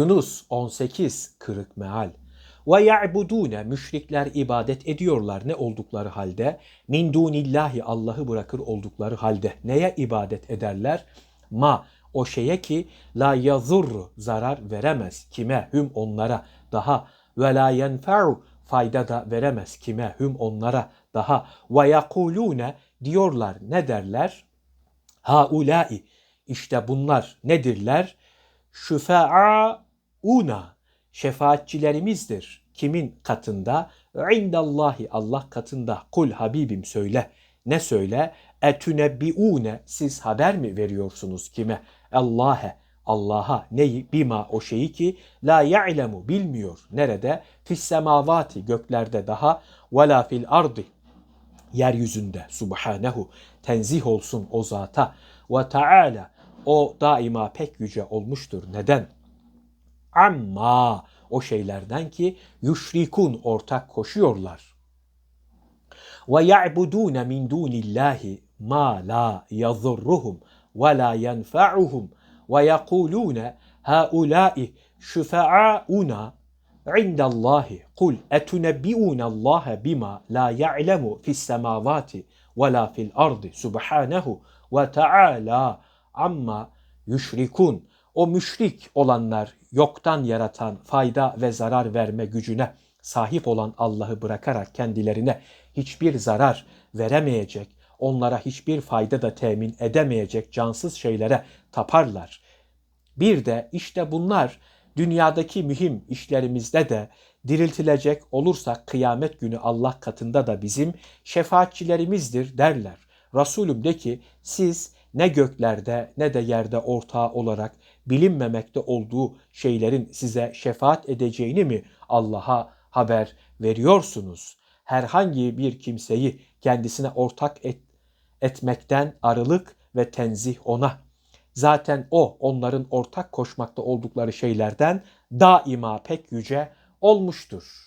Yunus 18 kırık meal. Ve ya'budune müşrikler ibadet ediyorlar ne oldukları halde min dunillahi Allah'ı bırakır oldukları halde neye ibadet ederler? Ma o şeye ki la yazurru zarar veremez kime hüm onlara daha ve la yenfe'u fayda da veremez kime hüm onlara daha ve yakulune diyorlar ne derler? Haulai işte bunlar nedirler? Şüfe'auna şefaatçilerimizdir. Kimin katında? İndallahi Allah katında. Kul Habibim söyle. Ne söyle? Etünebbiune siz haber mi veriyorsunuz kime? Allah'e Allah'a neyi bima o şeyi ki la ya'lemu bilmiyor. Nerede? Fis semavati göklerde daha ve la fil ardi yeryüzünde subhanehu tenzih olsun o zata ve taala o daima pek yüce olmuştur. Neden? Amma o şeylerden ki yüşrikun ortak koşuyorlar. Ve ya'budune min dunillahi ma la yadhurruhum ve la yenfa'uhum ve yekulune haulâi şüfe'auna indallahi kul etunebbi'unallaha bima la ya'lemu fis semavati ve la fil ardi subhanehu ve taala amma yüşrikun o müşrik olanlar yoktan yaratan fayda ve zarar verme gücüne sahip olan Allah'ı bırakarak kendilerine hiçbir zarar veremeyecek, onlara hiçbir fayda da temin edemeyecek cansız şeylere taparlar. Bir de işte bunlar dünyadaki mühim işlerimizde de diriltilecek olursak kıyamet günü Allah katında da bizim şefaatçilerimizdir derler. Resulüm de ki siz ne göklerde ne de yerde ortağı olarak bilinmemekte olduğu şeylerin size şefaat edeceğini mi Allah'a haber veriyorsunuz? Herhangi bir kimseyi kendisine ortak et, etmekten arılık ve tenzih ona. Zaten o onların ortak koşmakta oldukları şeylerden daima pek yüce olmuştur.